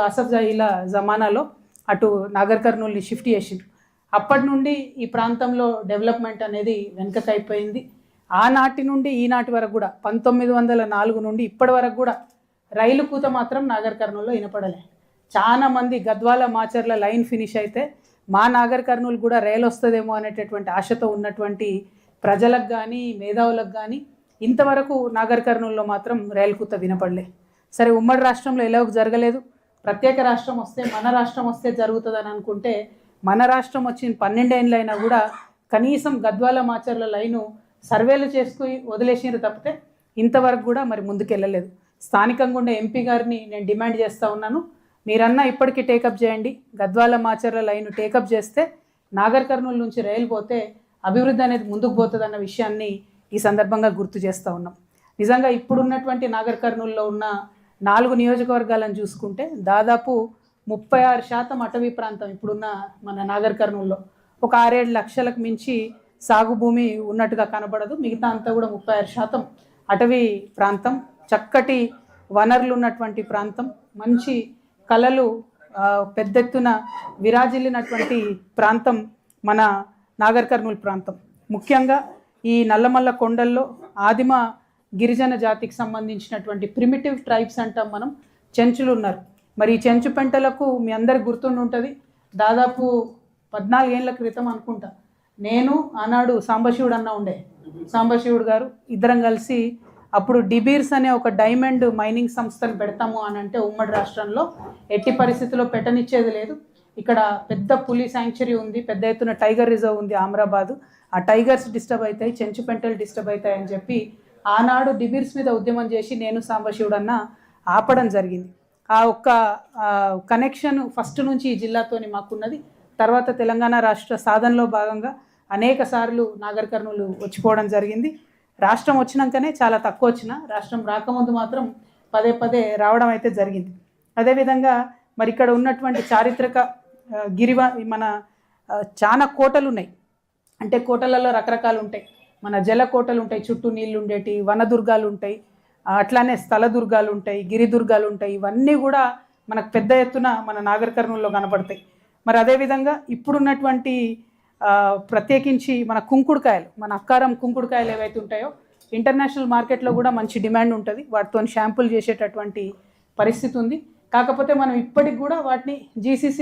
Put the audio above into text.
ఆనాడు అసఫ్ జహీల జమానాలో అటు నాగర్ కర్నూల్ని షిఫ్ట్ చేసిండ్రు అప్పటి నుండి ఈ ప్రాంతంలో డెవలప్మెంట్ అనేది వెనుకకైపోయింది. ఆనాటి నుండి ఈనాటి వరకు కూడా పంతొమ్మిది వందల నాలుగు నుండి ఇప్పటి వరకు కూడా రైలు కూత మాత్రం నాగర్ కర్నూల్లో వినపడలే. చాలా మంది గద్వాల మాచర్ల లైన్ ఫినిష్ అయితే మా నాగర్ కర్నూలు కూడా రైలు వస్తుందేమో అనేటటువంటి ఆశతో ఉన్నటువంటి ప్రజలకు కానీ మేధావులకు కానీ ఇంతవరకు నాగర్ కర్నూల్లో మాత్రం రైలు కూత వినపడలే. సరే ఉమ్మడి రాష్ట్రంలో ఎలాగో జరగలేదు. ప్రత్యేక రాష్ట్రం వస్తే మన రాష్ట్రం వస్తే జరుగుతుందని అనుకుంటే మన రాష్ట్రం వచ్చిన పన్నెండేళ్ళు అయినా కూడా కనీసం గద్వాల మాచర్ల లైను సర్వేలు చేసుకుని వదిలేసినారు తప్పితే ఇంతవరకు కూడా మరి ముందుకెళ్ళలేదు. స్థానికంగా ఉండే ఎంపీ గారిని నేను డిమాండ్ చేస్తూ ఉన్నాను. మీరన్నా ఇప్పటికీ టేకప్ చేయండి. గద్వాల మాచర్ల లైన్ టేకప్ చేస్తే నాగర్ కర్నూలు నుంచి రైలు పోతే అభివృద్ధి అనేది ముందుకు పోతుంది అన్న విషయాన్ని ఈ సందర్భంగా గుర్తు చేస్తూ ఉన్నాం. నిజంగా ఇప్పుడున్నటువంటి నాగర్ కర్నూలులో ఉన్న నాలుగు నియోజకవర్గాలను చూసుకుంటే దాదాపు ముప్పై ఆరు శాతం అటవీ ప్రాంతం ఇప్పుడున్న మన నాగర్ కర్నూల్లో. ఒక ఆరేడు లక్షలకు మించి సాగు భూమి ఉన్నట్టుగా కనబడదు. మిగతా అంతా కూడా ముప్పై ఆరు శాతం అటవీ ప్రాంతం. చక్కటి వనరులు ఉన్నటువంటి ప్రాంతం. మంచి కళలు పెద్ద ఎత్తున విరాజిల్లినటువంటి ప్రాంతం మన నాగర్ కర్నూలు ప్రాంతం. ముఖ్యంగా ఈ నల్లమల్ల కొండల్లో ఆదిమ గిరిజన జాతికి సంబంధించినటువంటి ప్రిమిటివ్ ట్రైబ్స్ అంటాం మనం. చెంచులు ఉన్నారు. మరి ఈ చెంచు పెంటలకు మీ అందరికి గుర్తుండి ఉంటుంది. దాదాపు పద్నాలుగేళ్ళ క్రితం అనుకుంటా. నేను ఆనాడు సాంబశివుడు అన్న ఉండే. సాంబశివుడు గారు ఇద్దరం కలిసి అప్పుడు డిబీర్స్ అనే ఒక డైమండ్ మైనింగ్ సంస్థను పెడతాము అని అంటే ఉమ్మడి రాష్ట్రంలో ఎట్టి పరిస్థితుల్లో పెట్టనిచ్చేది లేదు. ఇక్కడ పెద్ద పులి శాంక్చురీ ఉంది. పెద్ద ఎత్తున టైగర్ రిజర్వ్ ఉంది ఆమ్రాబాదు. ఆ టైగర్స్ డిస్టర్బ్ అవుతాయి చెంచు పెంటలు డిస్టర్బ్ అవుతాయి అని చెప్పి ఆనాడు డిబీర్స్ మీద ఉద్యమం చేసి నేను సాంబశివుడు అన్న ఆపడం జరిగింది. ఆ ఒక్క కనెక్షన్ ఫస్ట్ నుంచి ఈ జిల్లాతోని మాకున్నది. తర్వాత తెలంగాణ రాష్ట్ర సాధనలో భాగంగా అనేక సార్లు నాగర్ కర్నూలు వచ్చిపోవడం జరిగింది. రాష్ట్రం వచ్చినాకనే చాలా తక్కువ వచ్చిన రాష్ట్రం రాకముందు మాత్రం పదే పదే రావడం అయితే జరిగింది. అదేవిధంగా మరి ఇక్కడ ఉన్నటువంటి చారిత్రక గిరివ మన చాలా కోటలు ఉన్నాయి అంటే కోటలలో రకరకాలు ఉంటాయి. మన జల కోటలు ఉంటాయి చుట్టూ నీళ్ళు ఉండేటి వనదుర్గాలు ఉంటాయి అట్లానే స్థల దుర్గాలు ఉంటాయి గిరిదుర్గాలు ఉంటాయి ఇవన్నీ కూడా మనకు పెద్ద ఎత్తున మన నాగర్ కర్నూలులో కనపడతాయి మరి అదేవిధంగా ఇప్పుడున్నటువంటి ప్రత్యేకించి మన కుంకుడుకాయలు మన అక్కారం కుంకుడుకాయలు ఏవైతే ఉంటాయో ఇంటర్నేషనల్ మార్కెట్లో కూడా మంచి డిమాండ్ ఉంటుంది. వాటితో షాంపుల్ చేసేటటువంటి పరిస్థితి ఉంది కాకపోతే మనం ఇప్పటికి కూడా వాటిని జీసీసీ